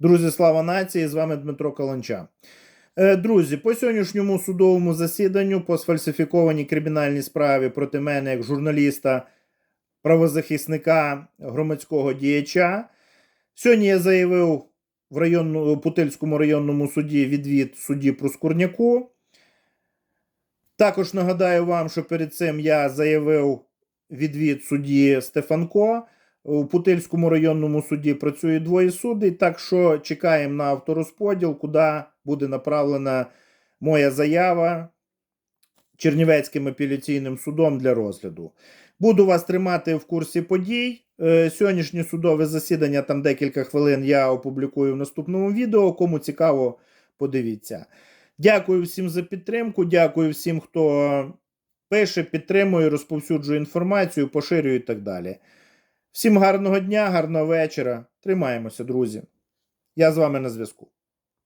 Друзі, слава нації! З вами Дмитро Каланча. Е, Друзі, по сьогоднішньому судовому засіданню по сфальсифікованій кримінальній справі проти мене як журналіста, правозахисника, громадського діяча. Сьогодні я заявив в районну, Путильському районному суді відвід судді Проскурняку. Також нагадаю вам, що перед цим я заявив відвід судді Стефанко. У Путильському районному суді працює двоє суддей, так що чекаємо на авторозподіл, куди буде направлена моя заява Чернівецьким апеляційним судом для розгляду. Буду вас тримати в курсі подій. Е, Сьогоднішнє судове засідання, там декілька хвилин я опублікую в наступному відео. Кому цікаво, подивіться. Дякую всім за підтримку. Дякую всім, хто пише, підтримує, розповсюджує інформацію, поширює і так далі. Всім гарного дня, гарного вечора. Тримаємося, друзі. Я з вами на зв'язку.